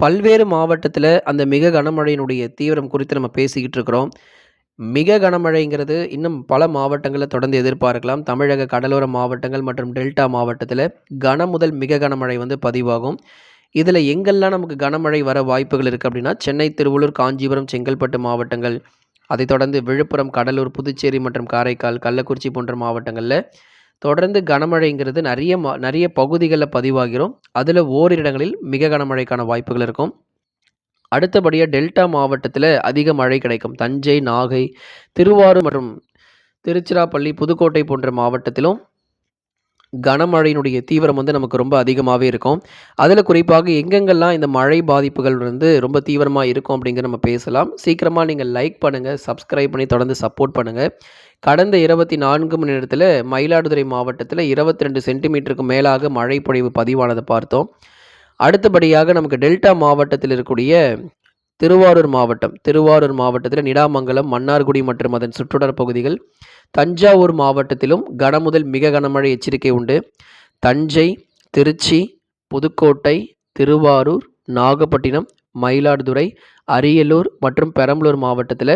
பல்வேறு மாவட்டத்தில் அந்த மிக கனமழையினுடைய தீவிரம் குறித்து நம்ம பேசிக்கிட்டு இருக்கிறோம். மிக கனமழைங்கிறது இன்னும் பல மாவட்டங்களை தொடர்ந்து எதிர்பார்க்கலாம். தமிழக கடலோர மாவட்டங்கள் மற்றும் டெல்டா மாவட்டத்தில் கன முதல் மிக கனமழை வந்து பதிவாகும். இதில் எங்கெல்லாம் நமக்கு கனமழை வர வாய்ப்புகள் இருக்குது அப்படின்னா சென்னை, திருவள்ளூர், காஞ்சிபுரம், செங்கல்பட்டு மாவட்டங்கள். அதைத் தொடர்ந்து விழுப்புரம், கடலூர், புதுச்சேரி மற்றும் காரைக்கால், கள்ளக்குறிச்சி போன்ற மாவட்டங்களில் தொடர்ந்து கனமழைங்கிறது நிறைய நிறைய பகுதிகளில் பதிவாகிறோம் அதில் அதில ஓரிரு இடங்களில் மிக கனமழைக்கான வாய்ப்புகள் இருக்கும். அடுத்தபடியாக டெல்டா மாவட்டத்தில் அதிக மழை கிடைக்கும். தஞ்சை, நாகை, திருவாரூர் மற்றும் திருச்சிராப்பள்ளி, புதுக்கோட்டை போன்ற மாவட்டத்திலும் கனமழையினுடைய தீவிரம் வந்து நமக்கு ரொம்ப அதிகமாகவே இருக்கும். அதில் குறிப்பாக எங்கெங்கெல்லாம் இந்த மழை பாதிப்புகள் வந்து ரொம்ப தீவிரமாக இருக்கும் அப்படிங்கிற நம்ம பேசலாம். சீக்கிரமாக நீங்கள் லைக் பண்ணுங்கள் சப்ஸ்கிரைப் பண்ணி தொடர்ந்து சப்போர்ட் பண்ணுங்கள் கடந்த 24 மணி நேரத்தில் மயிலாடுதுறை மாவட்டத்தில் இருபத்தி ரெண்டு சென்டிமீட்டருக்கு மேலாக மழை பொழிவு பதிவானதை பார்த்தோம். அடுத்தபடியாக நமக்கு டெல்டா மாவட்டத்தில் இருக்கக்கூடிய திருவாரூர் மாவட்டம். திருவாரூர் மாவட்டத்தில் நிடாமங்கலம் மன்னார்குடி மற்றும் அதன் சுற்றுடர் பகுதிகள். தஞ்சாவூர் மாவட்டத்திலும் கனமுதல் மிக கனமழை எச்சரிக்கை உண்டு. தஞ்சை, திருச்சி, புதுக்கோட்டை, திருவாரூர், நாகப்பட்டினம், மயிலாடுதுறை, அரியலூர் மற்றும் பெரம்பலூர் மாவட்டத்தில்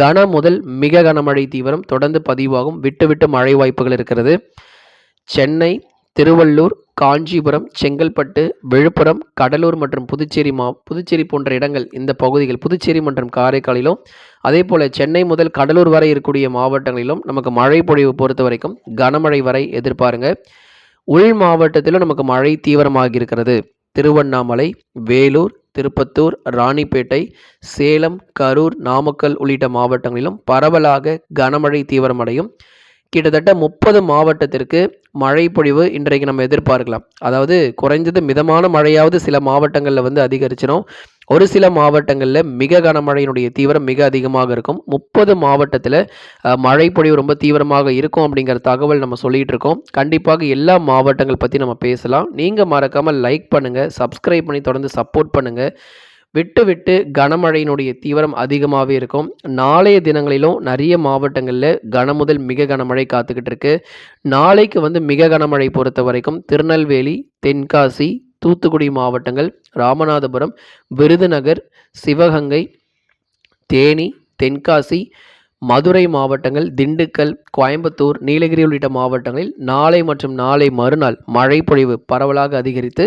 கன முதல் மிக கனமழை தீவிரம் தொடர்ந்து பதிவாகும். விட்டு விட்டு மழை வாய்ப்புகள் இருக்கிறது. சென்னை, திருவள்ளூர், காஞ்சிபுரம், செங்கல்பட்டு, விழுப்புரம், கடலூர் மற்றும் புதுச்சேரி மா புதுச்சேரி போன்ற இடங்கள் இந்த பகுதிகள் புதுச்சேரி மற்றும் காரைக்காலிலும், அதே போல் சென்னை முதல் கடலூர் வரை இருக்கக்கூடிய மாவட்டங்களிலும் நமக்கு மழை பொழிவு பொறுத்தவரைக்கும் கனமழை வரை எதிர்பாருங்க. உள் மாவட்டத்திலும் நமக்கு மழை தீவிரமாகி இருக்கிறது. திருவண்ணாமலை, வேலூர், திருப்பத்தூர், ராணிப்பேட்டை, சேலம், கரூர், நாமக்கல் உள்ளிட்ட மாவட்டங்களிலும் பரவலாக கனமழை தீவிரமடையும். கிட்டத்தட்ட 30 மாவட்டத்திற்கு மழை பொழிவு இன்றைக்கு நம்ம எதிர்பார்க்கலாம். அதாவது குறைஞ்சது மிதமான மழையாவது சில மாவட்டங்களில் வந்து அதிகரிச்சிடும் ஒரு சில மாவட்டங்களில் மிக கனமழையினுடைய தீவிரம் மிக அதிகமாக இருக்கும். 30 மாவட்டத்தில அ மழை பொழிவு ரொம்ப தீவிரமாக இருக்கும் அப்படிங்கிற தகவல் நம்ம சொல்லிட்டு இருக்கோம். கண்டிப்பாக எல்லா மாவட்டங்கள் பற்றி நம்ம பேசலாம். நீங்கள் மறக்காமல் லைக் பண்ணுங்கள் சப்ஸ்கிரைப் பண்ணி தொடர்ந்து சப்போர்ட் பண்ணுங்கள் விட்டு விட்டு கனமழையினுடைய தீவிரம் அதிகமாகவே இருக்கும். நாளைய தினங்களிலும் நிறைய மாவட்டங்களில் கன முதல் மிக கனமழை காத்துக்கிட்டு இருக்கு. நாளைக்கு வந்து மிக கனமழை பொறுத்த வரைக்கும் திருநெல்வேலி, தென்காசி, தூத்துக்குடி மாவட்டங்கள், ராமநாதபுரம், விருதுநகர், சிவகங்கை, தேனி, தென்காசி, மதுரை மாவட்டங்கள், திண்டுக்கல், கோயம்புத்தூர், நீலகிரி உள்ளிட்ட மாவட்டங்களில் நாளை மற்றும் நாளை மறுநாள் மழை பொழிவு பரவலாக அதிகரித்து,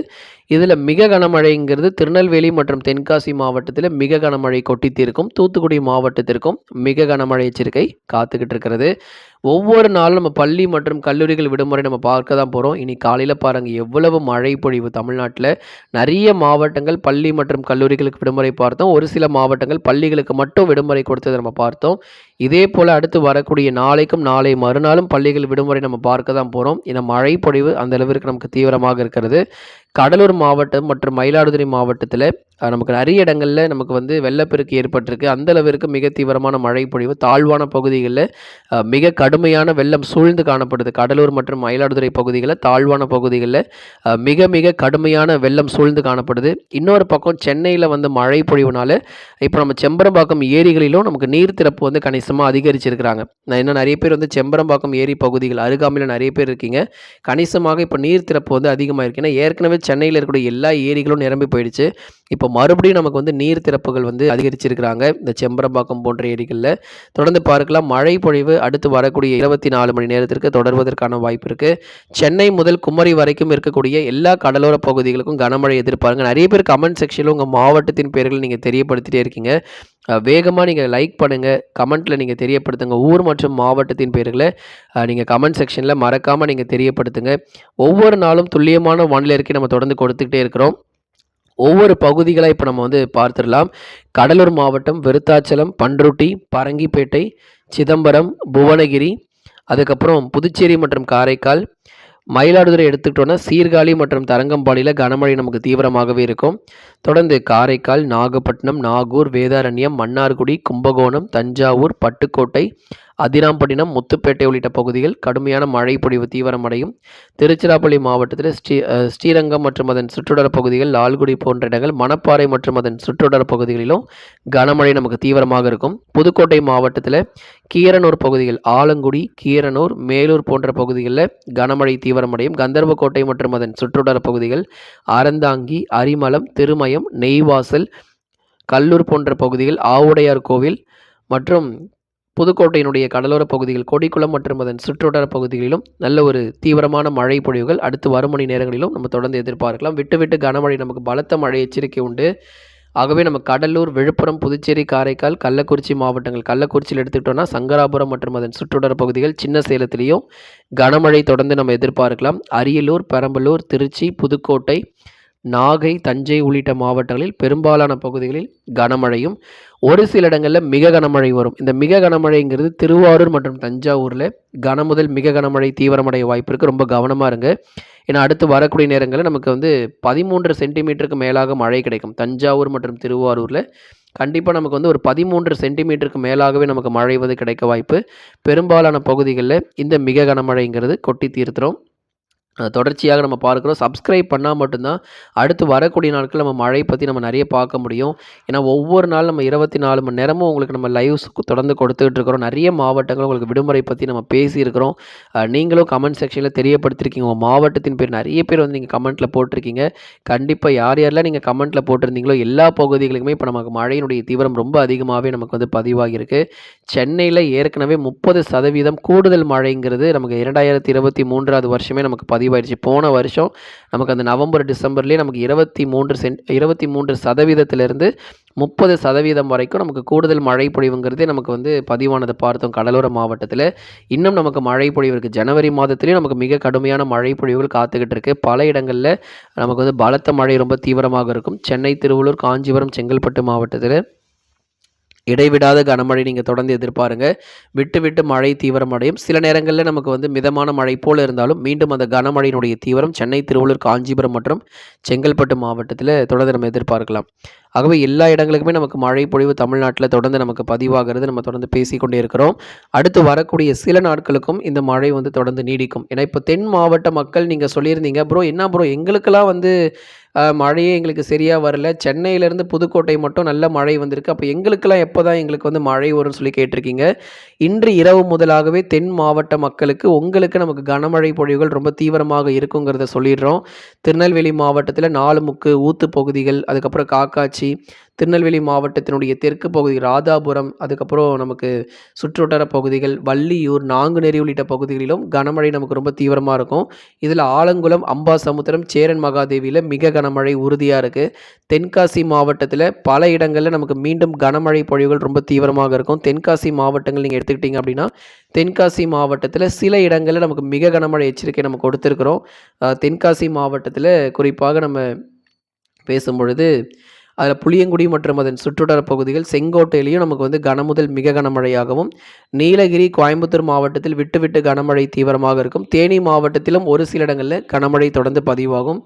இதில் மிக கனமழைங்கிறது திருநெல்வேலி மற்றும் தென்காசி மாவட்டத்தில் மிக கனமழை கொட்டி தீர்க்கும். தூத்துக்குடி மாவட்டத்திற்கும் மிக கனமழை எச்சரிக்கை காத்துக்கிட்டு இருக்கிறது. ஒவ்வொரு நாளும் நம்ம பள்ளி மற்றும் கல்லூரிகள் விடுமுறை நம்ம பார்க்க தான் போகிறோம் இன்னைக்கு காலையில் பாருங்கள் எவ்வளவு மழை பொழிவு தமிழ்நாட்டில் நிறைய மாவட்டங்கள் பள்ளி மற்றும் கல்லூரிகளுக்கு விடுமுறை பார்த்தோம். ஒரு சில மாவட்டங்கள் பள்ளிகளுக்கு மட்டும் விடுமுறை கொடுத்ததை நம்ம பார்த்தோம். இதே போல் அடுத்து வரக்கூடிய நாளைக்கும், நாளை மறுநாளும் பள்ளிகள் விடுமுறை நம்ம பார்க்க தான் போகிறோம் ஏன்னா மழை பொழிவு அந்த அளவிற்கு நமக்கு தீவிரமாக இருக்கிறது. கடலூர் மாவட்டம் மற்றும் மயிலாடுதுறை மாவட்டத்தில் நமக்கு நிறைய இடங்களில் நமக்கு வந்து வெள்ளப்பெருக்கு ஏற்பட்டிருக்கு. அந்த அளவிற்கு மிக தீவிரமான மழை பொழிவு. தாழ்வான பகுதிகளில் மிக கடுமையான வெள்ளம் சூழ்ந்து காணப்படுது. கடலூர் மற்றும் மயிலாடுதுறை பகுதிகளில் தாழ்வான பகுதிகளில் மிக மிக கடுமையான வெள்ளம் சூழ்ந்து காணப்படுது. இன்னொரு பக்கம் சென்னையில் வந்து மழை பொழிவுனால இப்போ நம்ம செம்பரம்பாக்கம் ஏரிகளிலும் நமக்கு நீர் திறப்பு வந்து கணிசமாக அதிகரிச்சிருக்கிறாங்க. இன்னும் நிறைய பேர் வந்து செம்பரம்பாக்கம் ஏரி பகுதிகள் அருகாமையில் நிறைய பேர் இருக்கீங்க. கணிசமாக இப்போ நீர் திறப்பு வந்து அதிகமாயிருக்கு. ஏன்னா ஏற்கனவே சென்னையில் இருக்கக்கூடிய எல்லா ஏரிகளும் நிரம்பி போயிடுச்சு. இப்போ மறுபடியும் நமக்கு வந்து நீர் திறப்புகள் வந்து அதிகரிச்சிருக்கிறாங்க. இந்த செம்பரம்பாக்கம் போன்ற ஏரிகளில் தொடர்ந்து பார்க்கலாம் மழை பொழிவு அடுத்து வரக்கூடிய 24 மணி நேரத்திற்கு தொடர்வதற்கான வாய்ப்பு இருக்குது சென்னை முதல் குமரி வரைக்கும் இருக்கக்கூடிய எல்லா கடலோர பகுதிகளுக்கும் கனமழை எதிர்பாருங்க. நிறைய பேர் கமெண்ட் செக்ஷனில் உங்கள் மாவட்டத்தின் பெயர்கள் நீங்கள் தெரியப்படுத்திட்டே இருக்கீங்க. வேகமாக நீங்கள் லைக் பண்ணுங்கள் கமெண்ட்டில் நீங்கள் தெரியப்படுத்துங்க. ஊர் மற்றும் மாவட்டத்தின் பேர்களை நீங்கள் கமெண்ட் செக்ஷனில் மறக்காமல் நீங்கள் தெரியப்படுத்துங்க. ஒவ்வொரு நாளும் துல்லியமான வானிலை அறிக்கை நம்ம தொடர்ந்து கொடுத்துக்கிட்டே இருக்கிறோம். ஒவ்வொரு பகுதிகளை இப்போ நம்ம வந்து பார்த்துடலாம் கடலூர் மாவட்டம் விருத்தாச்சலம், பண்ருட்டி, பரங்கிப்பேட்டை, சிதம்பரம், புவனகிரி, அதுக்கப்புறம் புதுச்சேரி மற்றும் காரைக்கால், மயிலாடுதுறை எடுத்துக்கிட்டோன்னா சீர்காழி மற்றும் தரங்கம்பாடியில் கனமழை நமக்கு தீவிரமாகவே இருக்கும். தொடர்ந்து காரைக்கால், நாகப்பட்டினம், நாகூர், வேதாரண்யம், மன்னார்குடி, கும்பகோணம், தஞ்சாவூர், பட்டுக்கோட்டை, அதிராம்பட்டினம் முத்துப்பேட்டை உள்ளிட்ட பகுதிகள் கடுமையான மழை பொழிவு தீவிரமடையும். திருச்சிராப்பள்ளி மாவட்டத்தில் ஸ்ரீ ஸ்ரீரங்கம் மற்றும் அதன் சுற்றுடர பகுதிகள் லால்குடி போன்ற இடங்கள் மணப்பாறை மற்றும் அதன் சுற்றுடர பகுதிகளிலும் கனமழை நமக்கு தீவிரமாக இருக்கும். புதுக்கோட்டை மாவட்டத்தில் கீரனூர் பகுதிகள் ஆலங்குடி கீரனூர் மேலூர் போன்ற பகுதிகளில் கனமழை தீவிரமடையும். கந்தர்வக்கோட்டை மற்றும் அதன் சுற்றுடர பகுதிகள் அறந்தாங்கி அரிமளம் திருமயம் நெய்வாசல் கல்லூர் போன்ற பகுதிகள் ஆவுடையார் கோவில் மற்றும் புதுக்கோட்டையினுடைய கடலோர பகுதிகள் கொடிக்குளம் மற்றும் அதன் சுற்றுவட்டார பகுதிகளிலும் நல்ல ஒரு தீவிரமான மழை பொழிவுகள் அடுத்து வரும் மணி நேரங்களிலும் நம்ம தொடர்ந்து எதிர்பார்க்கலாம். விட்டு விட்டு கனமழை நமக்கு பலத்த மழை எச்சரிக்கை உண்டு. ஆகவே நம்ம கடலூர் விழுப்புரம் புதுச்சேரி காரைக்கால் கள்ளக்குறிச்சி மாவட்டங்கள் கள்ளக்குறிச்சியில் எடுத்துக்கிட்டோம்னா சங்கராபுரம் மற்றும் அதன் சுற்றுவட்டார பகுதிகள் சின்ன சேலத்திலையும் கனமழை தொடர்ந்து நம்ம எதிர்பார்க்கலாம். அரியலூர் பெரம்பலூர் திருச்சி புதுக்கோட்டை நாகை தஞ்சை உள்ளிட்ட மாவட்டங்களில் பெரும்பாலான பகுதிகளில் கனமழையும் ஒரு சில இடங்களில் மிக கனமழை வரும். இந்த மிக கனமழைங்கிறது திருவாரூர் மற்றும் தஞ்சாவூரில் கனமுதல் மிக கனமழை தீவிரமடைய வாய்ப்பு இருக்குது ரொம்ப கவனமாக இருங்க. ஏன்னா அடுத்து வரக்கூடிய நேரங்களில் நமக்கு வந்து பதிமூன்று சென்டிமீட்டருக்கு மேலாக மழை கிடைக்கும். தஞ்சாவூர் மற்றும் திருவாரூரில் கண்டிப்பாக நமக்கு வந்து ஒரு பதிமூன்று சென்டிமீட்டருக்கு மேலாகவே நமக்கு மழை வந்து கிடைக்க வாய்ப்பு. பெரும்பாலான பகுதிகளில் இந்த மிக கனமழைங்கிறது கொட்டி தீர்த்துறோம் தொடர்ச்சியாக நம்ம பார்க்குறோம். சப்ஸ்கிரைப் பண்ணால் மட்டும்தான் அடுத்து வரக்கூடிய நாட்கள் நம்ம மழை பற்றி நம்ம நிறைய பார்க்க முடியும். ஏன்னா ஒவ்வொரு நாள் நம்ம இருபத்தி நாலு மணி நேரமும் உங்களுக்கு நம்ம லைவ்ஸ் தொடர்ந்து கொடுத்துக்கிட்டு இருக்கிறோம். நிறைய மாவட்டங்கள் உங்களுக்கு விடுமுறை பற்றி நம்ம பேசியிருக்கிறோம். நீங்களும் கமெண்ட் செக்ஷனில் தெரியப்படுத்திருக்கீங்க. உங்கள் மாவட்டத்தின் பேர் நிறைய பேர் வந்து நீங்கள் கமெண்ட்டில் போட்டிருக்கீங்க. கண்டிப்பாக யார் யாரெல்லாம் நீங்கள் கமெண்ட்டில் போட்டிருந்தீங்களோ எல்லா பகுதிகளுக்குமே இப்போ நமக்கு மழையினுடைய தீவிரம் ரொம்ப அதிகமாகவே நமக்கு வந்து பதிவாகியிருக்கு. சென்னையில் ஏற்கனவே முப்பது சதவீதம் கூடுதல் மழைங்கிறது நமக்கு இரண்டாயிரத்தி இருபத்தி மூன்றாவது வருஷமே நமக்கு பதிவு பதிவாயிடுச்சு. போன வருஷம் நமக்கு அந்த நவம்பர் டிசம்பர்லேயே நமக்கு இருபத்தி மூன்று சென்ட் இருபத்தி மூன்று சதவீதத்திலிருந்து முப்பது சதவீதம் வரைக்கும் நமக்கு கூடுதல் மழை பொழிவுங்கிறதே நமக்கு வந்து பதிவானதை பார்த்தோம் கடலோர மாவட்டத்தில். இன்னும் நமக்கு மழை பொழிவு இருக்குது ஜனவரி மாதத்துலேயும் நமக்கு மிக கடுமையான மழை பொழிவுகள் காத்துக்கிட்டு இருக்கு. பல இடங்களில் நமக்கு வந்து பலத்த மழை ரொம்ப தீவிரமாக இருக்கும். சென்னை திருவள்ளூர் காஞ்சிபுரம் செங்கல்பட்டு மாவட்டத்தில் இடைவிடாத கனமழை நீங்கள் தொடர்ந்து எதிர்பாருங்க. விட்டு விட்டு மழை தீவிரமடையும் சில நேரங்களில் நமக்கு வந்து மிதமான மழை போல் இருந்தாலும் மீண்டும் அந்த கனமழையினுடைய தீவிரம் சென்னை திருவள்ளூர் காஞ்சிபுரம் மற்றும் செங்கல்பட்டு மாவட்டத்தில் தொடர்ந்து நம்ம எதிர்பார்க்கலாம். ஆகவே எல்லா இடங்களுக்குமே நமக்கு மழை பொழிவு தமிழ்நாட்டில் தொடர்ந்து நமக்கு பதிவாகிறது. நம்ம தொடர்ந்து பேசிக்கொண்டே இருக்கிறோம். அடுத்து வரக்கூடிய சில நாட்களுக்கும் இந்த மழை வந்து தொடர்ந்து நீடிக்கும். ஏன்னா இப்போ தென் மாவட்ட மக்கள் நீங்கள் சொல்லியிருந்தீங்க ப்ரோ என்ன ப்ரோ எங்களுக்கெல்லாம் வந்து மழையே எங்களுக்கு சரியாக வரல. சென்னையிலேருந்து புதுக்கோட்டை மட்டும் நல்ல மழை வந்திருக்கு. அப்போ எங்களுக்கெல்லாம் எப்போ தான் எங்களுக்கு வந்து மழை வரும்னு சொல்லி கேட்டிருக்கீங்க? இன்று இரவு முதலாகவே தென் மாவட்ட மக்களுக்கு உங்களுக்கு நமக்கு கனமழை பொழிவுகள் ரொம்ப தீவிரமாக இருக்குங்கிறத சொல்லிடுறோம். திருநெல்வேலி மாவட்டத்தில் நாலு முக்கு ஊத்து பகுதிகள் அதுக்கப்புறம் காக்காச்சி திருநெல்வேலி மாவட்டத்தினுடைய தெற்கு பகுதி ராதாபுரம் அதுக்கப்புறம் நமக்கு சுற்றுவட்டார பகுதிகள் வள்ளியூர் நாங்குநேரி உள்ளிட்ட பகுதிகளிலும் கனமழை நமக்கு ரொம்ப தீவிரமாக இருக்கும். இதில் ஆலங்குளம் அம்பாசமுத்திரம் சேரன் மகாதேவியில் மிக கனமழை உறுதியாக இருக்குது தென்காசி மாவட்டத்தில் பல இடங்களில் நமக்கு மீண்டும் கனமழை பொழிவுகள் ரொம்ப தீவிரமாக இருக்கும். தென்காசி மாவட்டங்கள் நீங்கள் எடுத்துக்கிட்டிங்க அப்படின்னா தென்காசி மாவட்டத்தில் சில இடங்களில் நமக்கு மிக கனமழை எச்சரிக்கை நம்ம கொடுத்துருக்குறோம். தென்காசி மாவட்டத்தில் குறிப்பாக நம்ம பேசும் பொழுது அதில் புளியங்குடி மற்றும் அதன் சுற்றுடர பகுதிகள் செங்கோட்டையிலையும் நமக்கு வந்து கனமுதல் மிக கனமழையாகவும் நீலகிரி கோயம்புத்தூர் மாவட்டத்தில் விட்டு விட்டு கனமழை தீவிரமாக இருக்கும். தேனி மாவட்டத்திலும் ஒரு சில இடங்களில் கனமழை தொடர்ந்து பதிவாகும்.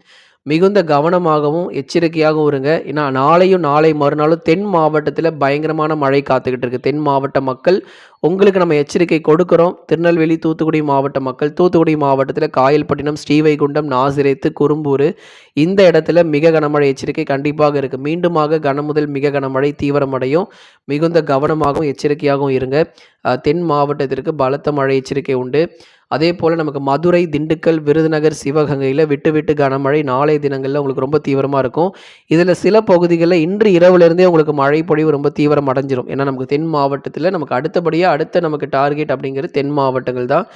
மிகுந்த கவனமாகவும் எச்சரிக்கையாகவும் இருங்க. ஏன்னா நாளையும் நாளை மறுநாளும் தென் மாவட்டத்தில் பயங்கரமான மழை காத்துக்கிட்டு இருக்கு. தென் மாவட்ட மக்கள் உங்களுக்கு நம்ம எச்சரிக்கை கொடுக்குறோம். திருநெல்வேலி தூத்துக்குடி மாவட்ட மக்கள் தூத்துக்குடி மாவட்டத்தில் காயல்பட்டினம் ஸ்ரீவைகுண்டம் நாசிரேத்து குறும்பூர் இந்த இடத்துல மிக கனமழை எச்சரிக்கை கண்டிப்பாக இருக்குது மீண்டுமாக கனமுதல் மிக கனமழை தீவிரமடையும். மிகுந்த கவனமாகவும் எச்சரிக்கையாகவும் இருங்க. தென் மாவட்டத்திற்கு பலத்த மழை எச்சரிக்கை உண்டு. அதே போல் நமக்கு மதுரை திண்டுக்கல் விருதுநகர் சிவகங்கையில் விட்டு விட்டு கனமழை நாளைய தினங்களில் உங்களுக்கு ரொம்ப தீவிரமாக இருக்கும். இதில் சில பகுதிகளில் இன்று இரவுலேருந்தே உங்களுக்கு மழை பொழிவு ரொம்ப தீவிரம் அடைஞ்சிரும். ஏன்னா நமக்கு தென் மாவட்டத்தில் நமக்கு அடுத்தபடியாக அடுத்த நமக்கு டார்கெட் அப்படிங்கிறது தென் மாவட்டங்கள் தான்.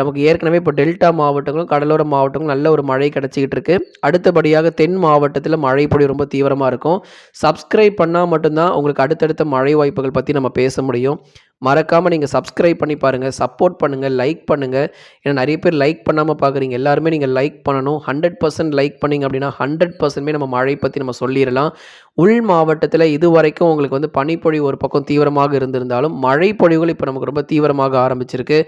நமக்கு ஏற்கனவே இப்போ டெல்டா மாவட்டங்களும் கடலோர மாவட்டங்களும் நல்ல ஒரு மழை கிடச்சிக்கிட்டு இருக்கு. அடுத்தபடியாக தென் மாவட்டத்தில் மழை பொழிவு ரொம்ப தீவிரமாக இருக்கும். சப்ஸ்கிரைப் பண்ணால் மட்டும்தான் உங்களுக்கு அடுத்தடுத்த மழை வாய்ப்புகள் பற்றி நம்ம பேச முடியும். மறக்காமல் நீங்கள் சப்ஸ்கிரைப் பண்ணி பாருங்கள் சப்போர்ட் பண்ணுங்கள் லைக் பண்ணுங்கள் ஏன்னா நிறைய பேர் லைக் பண்ணாமல் பார்க்குறீங்க எல்லாருமே நீங்கள் லைக் பண்ணணும். ஹண்ட்ரட் பர்சன்ட் லைக் பண்ணிங்க அப்படின்னா ஹண்ட்ரட் பர்சன்ட்மே நம்ம மழை பற்றி நம்ம சொல்லிடலாம். உள் மாவட்டத்தில் இது வரைக்கும் உங்களுக்கு வந்து பனிப்பொழிவு ஒரு பக்கம் தீவிரமாக இருந்திருந்தாலும் மழை பொழிவுகள் இப்போ நமக்கு ரொம்ப தீவிரமாக ஆரம்பிச்சிருக்கு.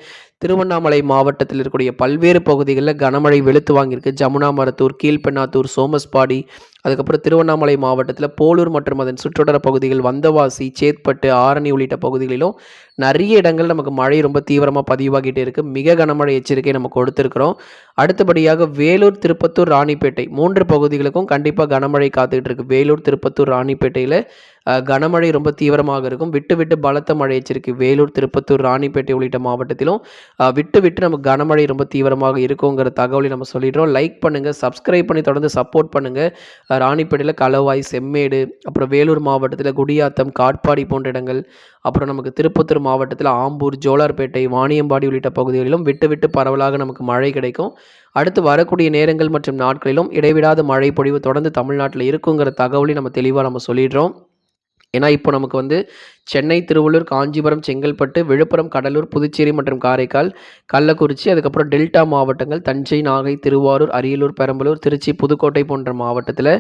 திருவண்ணாமலை மாவட்டத்தில் இருக்கக்கூடிய பல்வேறு பகுதிகளில் கனமழை வெளுத்து வாங்கியிருக்கு. ஜமுனா மரத்தூர் கீழ்பெண்ணாத்தூர் சோமஸ்பாடி அதுக்கப்புறம் திருவண்ணாமலை மாவட்டத்தில் போலூர் மற்றும் அதன் சுற்றுவட்டார பகுதிகள் வந்தவாசி சேத்பட்டு ஆரணி உள்ளிட்ட பகுதிகளிலும் நிறைய இடங்கள் நமக்கு மழை ரொம்ப தீவிரமாக பதிவாகிட்டே இருக்குது மிக கனமழை எச்சரிக்கை நம்ம கொடுத்துருக்குறோம். அடுத்தபடியாக வேலூர் திருப்பத்தூர் ராணிப்பேட்டை மூன்று பகுதிகளுக்கும் கண்டிப்பாக கனமழை காத்துக்கிட்டு இருக்கு வேலூர் திருப்பத்தூர் ராணிப்பேட்டையில் கனமழை ரொம்ப தீவிரமாக இருக்கும். விட்டு விட்டு பலத்த மழை எச்சரிக்கை வேலூர் திருப்பத்தூர் ராணிப்பேட்டை உள்ளிட்ட மாவட்டத்திலும் விட்டு விட்டு நமக்கு கனமழை ரொம்ப தீவிரமாக இருக்குங்கிற தகவலை நம்ம சொல்லிடுறோம். லைக் பண்ணுங்கள் சப்ஸ்கிரைப் பண்ணி தொடர்ந்து சப்போர்ட் பண்ணுங்கள் ராணிப்பேட்டையில் களவாய் செம்மேடு அப்புறம் வேலூர் மாவட்டத்தில் குடியாத்தம் காட்பாடி போன்ற இடங்கள் அப்புறம் நமக்கு திருப்பத்தூர் மாவட்டத்தில் ஆம்பூர் ஜோலார்பேட்டை வாணியம்பாடி உள்ளிட்ட பகுதிகளிலும் விட்டு விட்டு பரவலாக நமக்கு மழை கிடைக்கும். அடுத்து வரக்கூடிய நேரங்கள் மற்றும் நாட்களிலும் இடைவிடாத மழை பொழிவு தொடர்ந்து தமிழ்நாட்டில் இருக்குங்கிற தகவலையும் நம்ம தெளிவாக நம்ம சொல்லிடுறோம். ஏன்னா இப்போ நமக்கு வந்து சென்னை திருவள்ளூர் காஞ்சிபுரம் செங்கல்பட்டு விழுப்புரம் கடலூர் புதுச்சேரி மற்றும் காரைக்கால் கள்ளக்குறிச்சி அதுக்கப்புறம் டெல்டா மாவட்டங்கள் தஞ்சை நாகை திருவாரூர் அரியலூர் பெரம்பலூர் திருச்சி புதுக்கோட்டை போன்ற மாவட்டத்தில்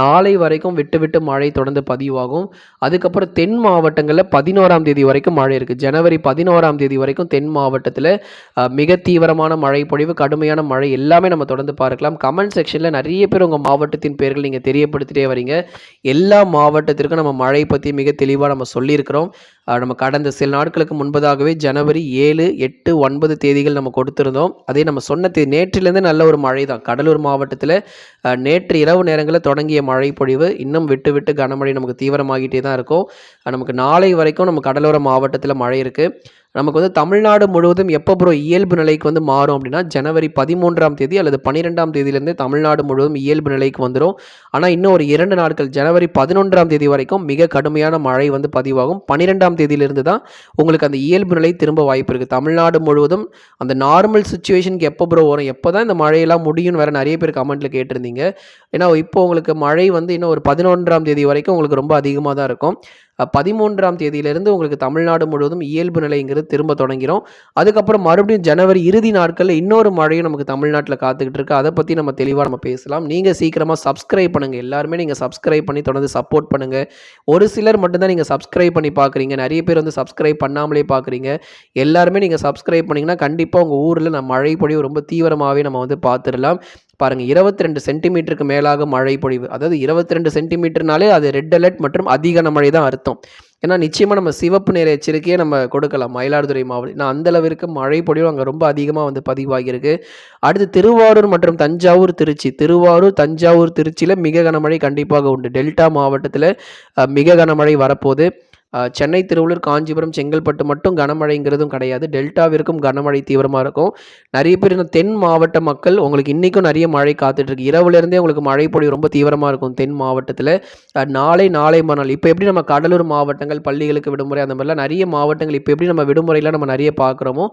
நாளை வரைக்கும் விட்டு விட்டு மழை தொடர்ந்து பதிவாகும். அதுக்கப்புறம் தென் மாவட்டங்களில் பதினோராம் தேதி வரைக்கும் மழை இருக்குது ஜனவரி பதினோராம் தேதி வரைக்கும் தென் மாவட்டத்தில் மிக தீவிரமான மழை பொழிவு கடுமையான மழை எல்லாமே நம்ம தொடர்ந்து பார்க்கலாம். கமெண்ட் செக்ஷனில் நிறைய பேர் உங்கள் மாவட்டத்தின் பேர்கள் நீங்கள் தெரியப்படுத்திட்டே வரீங்க. எல்லா மாவட்டத்திற்கும் நம்ம மழை பற்றி மிக தெளிவாக நம்ம சொல்லியிருக்கோம் சொல்லியிருக்கிறோம் அஹ், நம்ம கடந்த சில நாட்களுக்கு முன்பதாகவே ஜனவரி ஏழு எட்டு ஒன்பது தேதிகள் நம்ம கொடுத்துருந்தோம். அதே நம்ம சொன்ன தே நேற்றிலேருந்து நல்ல ஒரு மழை தான் கடலூர் மாவட்டத்தில் நேற்று இரவு நேரங்களில் தொடங்கிய மழை பொழிவு இன்னும் விட்டு விட்டு கனமழை நமக்கு தீவிரமாகிட்டே தான் இருக்கும். நமக்கு நாளை வரைக்கும் நம்ம கடலோர மாவட்டத்தில் மழை இருக்குது நமக்கு வந்து தமிழ்நாடு முழுவதும் எப்போ ப்ரோ இயல்பு நிலைக்கு வந்து மாறும் அப்படின்னா ஜனவரி பதிமூன்றாம் தேதி அல்லது பன்னிரெண்டாம் தேதியிலேருந்து தமிழ்நாடு முழுவதும் இயல்பு நிலைக்கு வந்துடும் ஆனால் இன்னும் ஒரு இரண்டு நாட்கள் ஜனவரி பதினொன்றாம் தேதி வரைக்கும் மிக கடுமையான மழை வந்து பதிவாகும். பன்னிரெண்டாம் தேதியிலிருந்து தான் உங்களுக்கு அந்த இயல்பு நிலை திரும்ப வாய்ப்பு இருக்குது தமிழ்நாடு முழுவதும் அந்த நார்மல் சுச்சுவேஷனுக்கு எப்போ ப்ரோ வரும்? எப்போ தான் இந்த மழையெல்லாம் முடியும்னு வேறு நிறைய பேர் கமெண்ட்டில் கேட்டிருந்தீங்க. ஏன்னா இப்போ உங்களுக்கு மழை வந்து இன்னும் ஒரு பதினொன்றாம் தேதி வரைக்கும் உங்களுக்கு ரொம்ப அதிகமாக தான் இருக்கும். பதிமூன்றாம் தேதியிலிருந்து உங்களுக்கு தமிழ்நாடு முழுவதும் இயல்பு நிலைங்கிறது திரும்ப தொடங்கிடும் அதுக்கப்புறம் மறுபடியும் ஜனவரி இறுதி நாட்களில் இன்னொரு மழையும் நமக்கு தமிழ்நாட்டில் காத்துக்கிட்டு இருக்கு. அதை பற்றி நம்ம தெளிவாக நம்ம பேசலாம். நீங்கள் சீக்கிரமாக சப்ஸ்கிரைப் பண்ணுங்கள் எல்லாருமே நீங்கள் சப்ஸ்கிரைப் பண்ணி தொடர்ந்து சப்போர்ட் பண்ணுங்கள் ஒரு சிலர் மட்டும்தான் நீங்கள் சப்ஸ்கிரைப் பண்ணி பார்க்குறீங்க நிறைய பேர் வந்து சப்ஸ்கிரைப் பண்ணாமலே பார்க்குறீங்க எல்லாருமே நீங்கள் சப்ஸ்கிரைப் பண்ணிங்கன்னா கண்டிப்பாக உங்கள் ஊரில் நம்ம மழை பொழிவு ரொம்ப தீவிரமாகவே நம்ம வந்து பார்த்துடலாம் பாருங்கள் இருபத்தி ரெண்டு சென்டிமீட்டருக்கு மேலாக மழை பொழிவு. அதாவது இருபத்தி ரெண்டு சென்டிமீட்டர்னாலே அது ரெட் அலர்ட் மற்றும் அதிக மழை தான் அர்த்தம். ஏன்னா நிச்சயமாக நம்ம சிவப்பு நிற எச்சரிக்கையே நம்ம கொடுக்கலாம் மயிலாடுதுறை மாவட்டம் நான் அந்த அளவிற்கு மழை பொழிவு அங்கே ரொம்ப அதிகமாக வந்து பதிவாகியிருக்கு. அடுத்து திருவாரூர் மற்றும் தஞ்சாவூர் திருச்சி. திருவாரூர் தஞ்சாவூர் திருச்சியில் மிக கனமழை கண்டிப்பாக உண்டு. டெல்டா மாவட்டத்தில் மிக கனமழை வரப்போகுது. சென்னை திருவள்ளூர் காஞ்சிபுரம் செங்கல்பட்டு மட்டும் கனமழைங்கிறதும் கிடையாது. டெல்டாவிற்கும் கனமழை தீவிரமாக இருக்கும். நிறைய பேர் இந்த தென் மாவட்ட மக்கள் உங்களுக்கு இன்றைக்கும் நிறைய மழை காத்துட்ருக்கு. இரவுலேருந்தே உங்களுக்கு மழை பொழிவு ரொம்ப தீவிரமாக இருக்கும் தென் மாவட்டத்தில். நாளை நாளை மறுநாள். இப்போ எப்படி நம்ம கடலூர் மாவட்டங்கள் பள்ளிகளுக்கு விடுமுறை அந்த மாதிரிலாம் நிறைய மாவட்டங்கள் இப்போ எப்படி நம்ம விடுமுறையில் நம்ம நிறைய பார்க்குறோமோ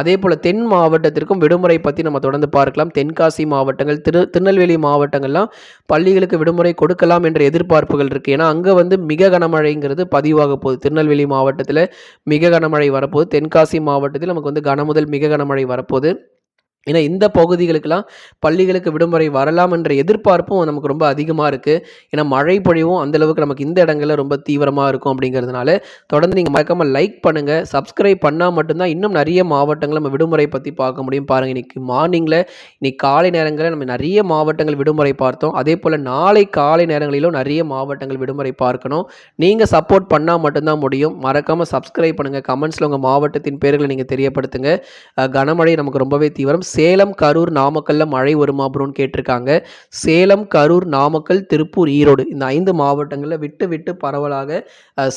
அதே போல் தென் மாவட்டத்திற்கும் விடுமுறை பற்றி நம்ம தொடர்ந்து பார்க்கலாம். தென்காசி மாவட்டங்கள் திரு திருநெல்வேலி மாவட்டங்கள்லாம் பள்ளிகளுக்கு விடுமுறை கொடுக்கலாம் என்ற எதிர்பார்ப்புகள் இருக்குது ஏன்னா அங்கே வந்து மிக கனமழைங்கிறது பதிவாக வரப்போகுது. திருநெல்வேலி மாவட்டத்தில் மிக கனமழை வரப்போகுது. தென்காசி மாவட்டத்தில் நமக்கு வந்து கனமுதல் மிக கனமழை வரப்போகுது. ஏன்னா இந்த பகுதிகளுக்கெல்லாம் பள்ளிகளுக்கு விடுமுறை வரலாம் என்ற எதிர்பார்ப்பும் நமக்கு ரொம்ப அதிகமாக இருக்குது ஏன்னா மழை பொழிவும் அந்தளவுக்கு நமக்கு இந்த இடங்களில் ரொம்ப தீவிரமாக இருக்கும் அப்படிங்கிறதுனால தொடர்ந்து நீங்கள் மறக்காமல் லைக் பண்ணுங்கள் சப்ஸ்கிரைப் பண்ணால் மட்டும்தான் இன்னும் நிறைய மாவட்டங்கள் நம்ம விடுமுறை பற்றி பார்க்க முடியும். பாருங்கள் இன்றைக்கி மார்னிங்கில் இன்னைக்கு காலை நேரங்களில் நம்ம நிறைய மாவட்டங்கள் விடுமுறை பார்த்தோம். அதே போல் நாளை காலை நேரங்களிலும் நிறைய மாவட்டங்கள் விடுமுறை பார்க்கணும். நீங்கள் சப்போர்ட் பண்ணால் மட்டும்தான் முடியும். மறக்காமல் சப்ஸ்கிரைப் பண்ணுங்கள் கமெண்ட்ஸில் உங்கள் மாவட்டத்தின் பேர்களை நீங்கள் தெரியப்படுத்துங்க. கனமழை நமக்கு ரொம்பவே தீவிரம். சேலம் கரூர் நாமக்கல்ல மழை வருமா ப்ரோன்னு கேட்டிருக்காங்க. சேலம் கரூர் நாமக்கல் திருப்பூர் ஈரோடு இந்த ஐந்து மாவட்டங்களில் விட்டு விட்டு பரவலாக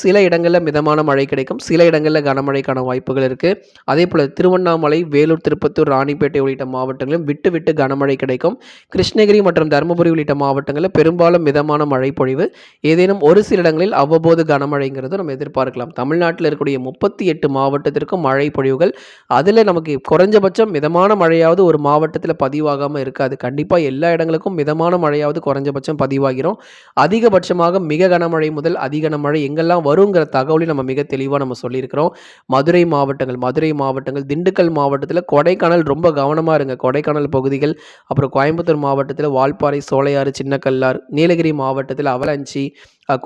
சில இடங்களில் மிதமான மழை கிடைக்கும். சில இடங்களில் கனமழைக்கான வாய்ப்புகள் இருக்குது அதே போல் திருவண்ணாமலை வேலூர் திருப்பத்தூர் ராணிப்பேட்டை உள்ளிட்ட மாவட்டங்களிலும் விட்டு விட்டு கனமழை கிடைக்கும். கிருஷ்ணகிரி மற்றும் தருமபுரி உள்ளிட்ட மாவட்டங்களில் பெரும்பாலும் மிதமான மழை பொழிவு. ஏதேனும் ஒரு சில இடங்களில் அவ்வப்போது கனமழைங்கிறது நம்ம எதிர்பார்க்கலாம். தமிழ்நாட்டில் இருக்கக்கூடிய முப்பத்தி எட்டு மாவட்டத்திற்கும் மழை பொழிவுகள். அதில் நமக்கு குறைஞ்சபட்சம் மிதமான மழை மழையாவது ஒரு மாவட்டத்தில் பதிவாகாமல் இருக்காது. கண்டிப்பாக எல்லா இடங்களுக்கும் மிதமான மழையாவது குறைஞ்சபட்சம் பதிவாகிறோம் அதிகபட்சமாக மிக கனமழை முதல் அதி கனமழை எங்கெல்லாம் வருங்கிற தகவலையும் நம்ம மிக தெளிவாக நம்ம சொல்லியிருக்கிறோம். மதுரை மாவட்டங்கள் மதுரை மாவட்டங்கள் திண்டுக்கல் மாவட்டத்தில் கொடைக்கானல் ரொம்ப கவனமாக இருங்க. கொடைக்கானல் பகுதிகள் அப்புறம் கோயம்புத்தூர் மாவட்டத்தில் வால்பாறை சோலையாறு சின்னக்கல்லார் நீலகிரி மாவட்டத்தில் அவலஞ்சி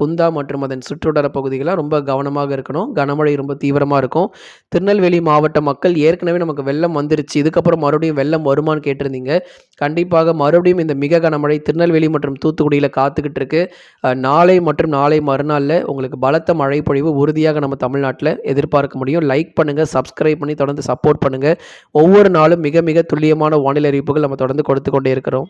குந்தா மற்றும் அதன் சுற்றுவட்டார பகுதிகளாக ரொம்ப கவனமாக இருக்கணும். கனமழை ரொம்ப தீவிரமாக இருக்கும். திருநெல்வேலி மாவட்ட மக்கள் ஏற்கனவே நமக்கு வெள்ளம் வந்துருச்சு. இதுக்கப்புறம் மறுபடியும் வெள்ளம் வருமான்னு கேட்டிருந்தீங்க. கண்டிப்பாக மறுபடியும் இந்த மிக கனமழை திருநெல்வேலி மற்றும் தூத்துக்குடியில் காத்துக்கிட்டு இருக்கு. நாளை மற்றும் நாளை மறுநாளில் உங்களுக்கு பலத்த மழை பொழிவு உறுதியாக நம்ம தமிழ்நாட்டில் எதிர்பார்க்க முடியும். லைக் பண்ணுங்கள் சப்ஸ்கிரைப் பண்ணி தொடர்ந்து சப்போர்ட் பண்ணுங்கள் ஒவ்வொரு நாளும் மிக மிக துல்லியமான வானிலை அறிவிப்புகள் நம்ம தொடர்ந்து கொடுத்து கொண்டே இருக்கிறோம்.